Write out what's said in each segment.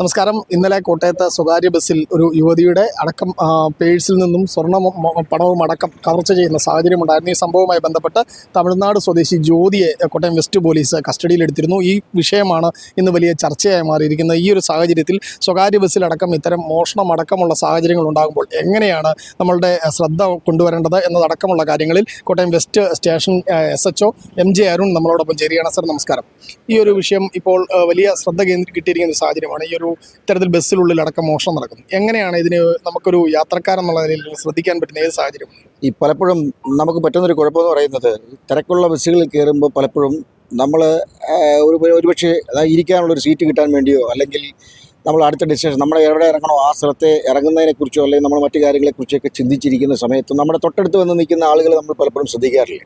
നമസ്കാരം. ഇന്നലെ കോട്ടയത്ത് സ്വകാര്യ ബസ്സിൽ ഒരു യുവതിയുടെ അടക്കം പേഴ്സിൽ നിന്നും സ്വർണ പണവും അടക്കം കവർച്ച ചെയ്യുന്ന സാഹചര്യമുണ്ടായിരുന്നു ഈ സംഭവവുമായി ബന്ധപ്പെട്ട് തമിഴ്നാട് സ്വദേശി ജ്യോതിയെ കോട്ടയം വെസ്റ്റ് പോലീസ് കസ്റ്റഡിയിലെടുത്തിരുന്നു ഈ വിഷയമാണ് ഇന്ന് വലിയ ചർച്ചയായി മാറിയിരിക്കുന്നത്. ഈ ഒരു സാഹചര്യത്തിൽ സ്വകാര്യ ബസ്സിലടക്കം ഇത്തരം മോഷണം അടക്കമുള്ള സാഹചര്യങ്ങൾ ഉണ്ടാകുമ്പോൾ എങ്ങനെയാണ് നമ്മളുടെ ശ്രദ്ധ കൊണ്ടുവരേണ്ടത് എന്നതടക്കമുള്ള കാര്യങ്ങളിൽ Kottayam west station S H M J Arun നമ്മളോടൊപ്പം ചേരുകയാണ്. സർ നമസ്കാരം. ഈ ഒരു വിഷയം ഇപ്പോൾ വലിയ ശ്രദ്ധ കേന്ദ്രീകരിക്കുന്ന സാഹചര്യമാണ്. ഈ ഒരു ഇത്തരത്തിൽ ബസ്സിനുള്ളിൽ അടക്കം മോഷണം നടക്കുന്നത് എങ്ങനെയാണ് ഇതിന് നമുക്കൊരു യാത്രക്കാരെന്നുള്ള നിലയിൽ ശ്രദ്ധിക്കാൻ പറ്റുന്ന ഏത് സാഹചര്യം? ഈ പലപ്പോഴും നമുക്ക് പറ്റുന്നൊരു കുഴപ്പമെന്ന് പറയുന്നത് തിരക്കുള്ള ബസ്സുകളിൽ കയറുമ്പോൾ പലപ്പോഴും നമ്മൾ ഒരു ഒരുപക്ഷെ ഇരിക്കാനുള്ളൊരു സീറ്റ് കിട്ടാൻ വേണ്ടിയോ അല്ലെങ്കിൽ നമ്മൾ അടുത്ത ഡെസ്റ്റിനേഷൻ നമ്മൾ എവിടെ ഇറങ്ങണോ ആ സ്ഥലത്തെ ഇറങ്ങുന്നതിനെക്കുറിച്ചോ അല്ലെങ്കിൽ നമ്മൾ മറ്റു കാര്യങ്ങളെക്കുറിച്ചൊക്കെ ചിന്തിച്ചിരിക്കുന്ന സമയത്ത് നമ്മുടെ തൊട്ടടുത്ത് വന്ന് നിൽക്കുന്ന ആളുകൾ നമ്മൾ പലപ്പോഴും ശ്രദ്ധിക്കാറില്ല.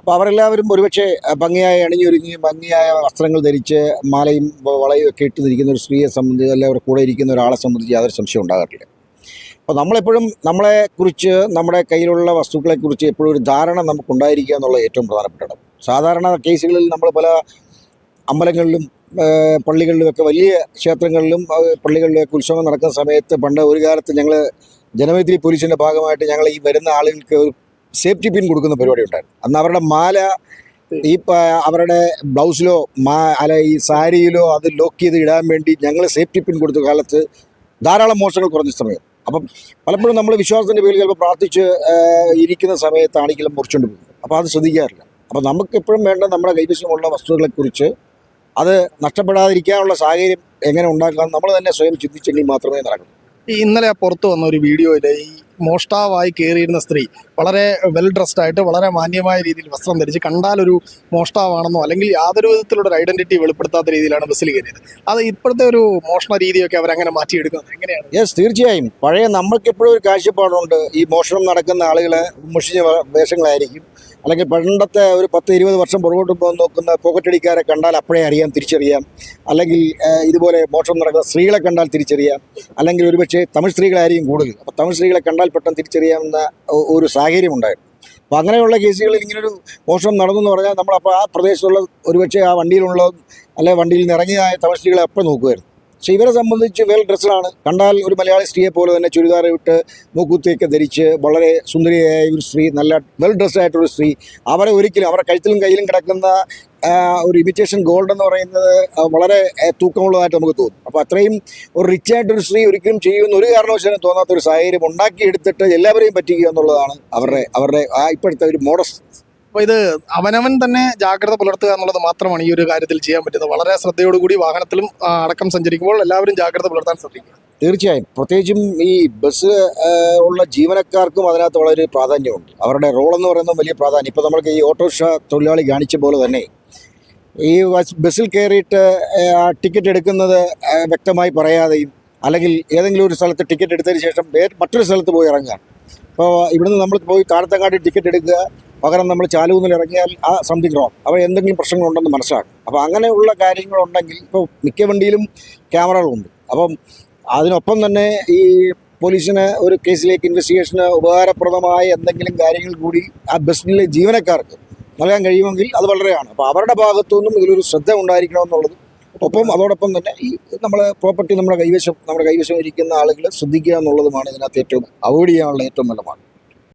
അപ്പോൾ അവരെല്ലാവരും ഒരുപക്ഷെ ഭംഗിയായി അണിഞ്ഞൊരുങ്ങി ഭംഗിയായ വസ്ത്രങ്ങൾ ധരിച്ച് മാലയും വളയും ഒക്കെ ഇട്ട് നിൽക്കുന്ന ഒരു സ്ത്രീയെ സംബന്ധിച്ച് അല്ലെങ്കിൽ അവരുടെ കൂടെ ഇരിക്കുന്ന ഒരാളെ സംബന്ധിച്ച് യാതൊരു സംശയം ഉണ്ടാകാറില്ല. അപ്പോൾ നമ്മളെപ്പോഴും നമ്മളെക്കുറിച്ച് നമ്മുടെ കയ്യിലുള്ള വസ്തുക്കളെക്കുറിച്ച് എപ്പോഴും ഒരു ധാരണ നമുക്കുണ്ടായിരിക്കുക എന്നുള്ളത് ഏറ്റവും പ്രധാനപ്പെട്ട സാധാരണ കേസുകളിൽ നമ്മൾ പല അമ്പലങ്ങളിലും പള്ളികളിലുമൊക്കെ വലിയ ക്ഷേത്രങ്ങളിലും പള്ളികളിലൊക്കെ ഉത്സവം നടക്കുന്ന സമയത്ത് പണ്ട് ഒരു കാലത്ത് ഞങ്ങൾ ജനമൈത്രി പോലീസിന്റെ ഭാഗമായിട്ട് ഞങ്ങൾ ഈ വരുന്ന ആളുകൾക്ക് ഒരു സേഫ്റ്റി പിൻ കൊടുക്കുന്ന പരിപാടി ഉണ്ടായിരുന്നു. അന്ന് അവരുടെ മാല ഈ അവരുടെ ബ്ലൗസിലോ മാ അല്ല ഈ സാരിയിലോ അത് ലോക്ക് ചെയ്ത് ഇടാൻ വേണ്ടി ഞങ്ങൾ സേഫ്റ്റി പിൻ കൊടുത്ത കാലത്ത് ധാരാളം മോശങ്ങൾ കുറഞ്ഞ സമയം. അപ്പം പലപ്പോഴും നമ്മൾ വിശ്വാസത്തിന്റെ പേരിൽ ചിലപ്പോൾ പ്രാർത്ഥിച്ച് ഇരിക്കുന്ന സമയത്താണെങ്കിലും മുറിച്ചുകൊണ്ട് പോകും. അപ്പോൾ അത് ശ്രദ്ധിക്കാറില്ല. അപ്പോൾ നമുക്ക് എപ്പോഴും വേണ്ട നമ്മുടെ കൈവശമുള്ള വസ്തുക്കളെക്കുറിച്ച് അത് നഷ്ടപ്പെടാതിരിക്കാനുള്ള സാഹചര്യം എങ്ങനെ ഉണ്ടാക്കാം നമ്മൾ തന്നെ സ്വയം ചിന്തിച്ചെങ്കിൽ മാത്രമേ നടക്കൂ. ഇന്നലെ പുറത്തു വന്ന ഒരു വീഡിയോയിൽ ഈ മോഷ്ടാവായി കയറിയിരുന്ന സ്ത്രീ വളരെ വെൽ ഡ്രസ്ഡ് ആയിട്ട് വളരെ മാന്യമായ രീതിയിൽ വസ്ത്രം ധരിച്ച് കണ്ടാൽ ഒരു മോഷ്ടാവാണെന്നോ അല്ലെങ്കിൽ യാതൊരു വിധത്തിലുള്ള ഒരു ഐഡന്റിറ്റി വെളിപ്പെടുത്താത്ത രീതിയിലാണ് ബസ്സിൽ കയറിയത്. അത് ഇപ്പോഴത്തെ ഒരു മോഷണ രീതിയൊക്കെ അവരങ്ങനെ മാറ്റിയെടുക്കുന്നത് എങ്ങനെയാണ്? യെസ് തീർച്ചയായും. പഴയ നമ്മൾക്ക് എപ്പോഴും ഒരു കാഴ്ചപ്പാടുണ്ട്. ഈ മോഷണം നടക്കുന്ന ആളുകളെ മുഷിഞ്ഞ വേഷങ്ങളായിരിക്കും. അല്ലെങ്കിൽ പണ്ടത്തെ ഒരു പത്ത് ഇരുപത് വർഷം പുറകോട്ട് പോകാൻ നോക്കുന്ന പോക്കറ്റടിക്കാരെ കണ്ടാൽ അപ്പോഴേ അറിയാം തിരിച്ചറിയാം. അല്ലെങ്കിൽ ഇതുപോലെ മോഷണം നടക്കുന്ന സ്ത്രീകളെ കണ്ടാൽ തിരിച്ചറിയാം. അല്ലെങ്കിൽ ഒരുപക്ഷെ തമിഴ് സ്ത്രീകളായിരിക്കും കൂടുതൽ. അപ്പോൾ തമിഴ് സ്ത്രീകളെ കണ്ടാൽ പെട്ടെന്ന് തിരിച്ചറിയാവുന്ന ഒരു സാഹചര്യം ഉണ്ടായിരുന്നു. അപ്പോൾ അങ്ങനെയുള്ള കേസുകളിൽ ഇങ്ങനൊരു മോഷണം നടന്നു എന്ന് പറഞ്ഞാൽ നമ്മൾ അപ്പോൾ ആ പ്രദേശത്തുള്ള ഒരുപക്ഷെ ആ വണ്ടിയിലുള്ള അല്ലെങ്കിൽ വണ്ടിയിൽ നിന്ന് ഇറങ്ങിയതായ തമിഴ് സ്ത്രീകളെ അപ്പം നോക്കുമായിരുന്നു. പക്ഷേ ഇവരെ സംബന്ധിച്ച് വെൽ ഡ്രസ്ഡാണ് കണ്ടാൽ ഒരു മലയാളി സ്ത്രീയെ പോലെ തന്നെ ചുരിദാർ ഇട്ട് മൂക്കുത്തിയൊക്കെ ധരിച്ച് വളരെ സുന്ദരിയായ ഒരു സ്ത്രീ നല്ല വെൽ ഡ്രസ്ഡ് ആയിട്ടൊരു സ്ത്രീ. അവരെ ഒരിക്കലും അവരുടെ കഴുത്തിലും കയ്യിലും കിടക്കുന്ന ഒരു ഇമിറ്റേഷൻ ഗോൾഡ് എന്ന് പറയുന്നത് വളരെ തൂക്കമുള്ളതായിട്ട് നമുക്ക് തോന്നും. അപ്പോൾ അത്രയും ഒരു റിച്ച് ആയിട്ടൊരു സ്ത്രീ ഒരിക്കലും ചെയ്യുമെന്ന് ഒരു കാരണവശാലും തോന്നാത്ത ഒരു സാഹചര്യം ഉണ്ടാക്കിയെടുത്തിട്ട് എല്ലാവരെയും പറ്റിക്കുക എന്നുള്ളതാണ് അവരുടെ അവരുടെ ആ ഇപ്പോഴത്തെ ഒരു മോഡസ് അപ്പോൾ ഇത് അവനവൻ തന്നെ ജാഗ്രത പുലർത്തുക എന്നുള്ളത് മാത്രമാണ് ഈ ഒരു കാര്യത്തിൽ ചെയ്യാൻ പറ്റുന്നത് വളരെ ശ്രദ്ധയോടുകൂടി വാഹനത്തിലും അടക്കം സഞ്ചരിക്കുമ്പോൾ എല്ലാവരും ജാഗ്രത പുലർത്താൻ ശ്രദ്ധിക്കുക. തീർച്ചയായും. പ്രത്യേകിച്ചും ഈ ബസ് ഉള്ള ജീവനക്കാർക്കും അതിനകത്ത് വളരെ പ്രാധാന്യമുണ്ട്. അവരുടെ റോൾ എന്ന് പറയുന്നത് വലിയ പ്രാധാന്യം. ഇപ്പോൾ നമ്മൾക്ക് ഈ ഓട്ടോറിക്ഷ തൊഴിലാളി കാണിച്ച പോലെ തന്നെ ഈ ബസ് ബസ്സിൽ കയറിയിട്ട് ആ, ടിക്കറ്റ് എടുക്കുന്നത് വ്യക്തമായി പറയാതെയും അല്ലെങ്കിൽ ഏതെങ്കിലും ഒരു സ്ഥലത്ത് ടിക്കറ്റ് എടുത്തതിന് ശേഷം മറ്റൊരു സ്ഥലത്ത് പോയി ഇറങ്ങുക. ഇപ്പോൾ ഇവിടുന്ന് നമ്മൾ പോയി താഴത്തങ്ങാടി ടിക്കറ്റ് എടുക്കുക. പകരം നമ്മൾ ചാലൂന്നിൽ ഇറങ്ങിയാൽ ആ സംതിങ് റോങ് അപ്പോൾ എന്തെങ്കിലും പ്രശ്നങ്ങളുണ്ടെന്ന് മനസ്സിലാക്കും. അപ്പോൾ അങ്ങനെയുള്ള കാര്യങ്ങളുണ്ടെങ്കിൽ ഇപ്പോൾ മിക്ക വണ്ടിയിലും ക്യാമറകളുണ്ട്. അപ്പം അതിനൊപ്പം തന്നെ ഈ പോലീസിന് ഒരു കേസിലേക്ക് ഇൻവെസ്റ്റിഗേഷന് ഉപകാരപ്രദമായ എന്തെങ്കിലും കാര്യങ്ങൾ കൂടി ആ ബസ്സിലെ ജീവനക്കാർക്ക് നൽകാൻ കഴിയുമെങ്കിൽ അത് വളരെയാണ്. അപ്പോൾ അവരുടെ ഭാഗത്തു നിന്നും ഇതിലൊരു ശ്രദ്ധ ഉണ്ടായിരിക്കണമെന്നുള്ളത് ഒപ്പം അതോടൊപ്പം തന്നെ ഈ നമ്മളെ പ്രോപ്പർട്ടി നമ്മുടെ കൈവശം നമ്മുടെ കൈവശം ഇരിക്കുന്ന ആളുകൾ ശ്രദ്ധിക്കുക എന്നുള്ളതുമാണ് ഇതിനകത്ത് ഏറ്റവും അവോയ്ഡ് ചെയ്യാനുള്ള ഏറ്റവും നല്ല മാർഗം.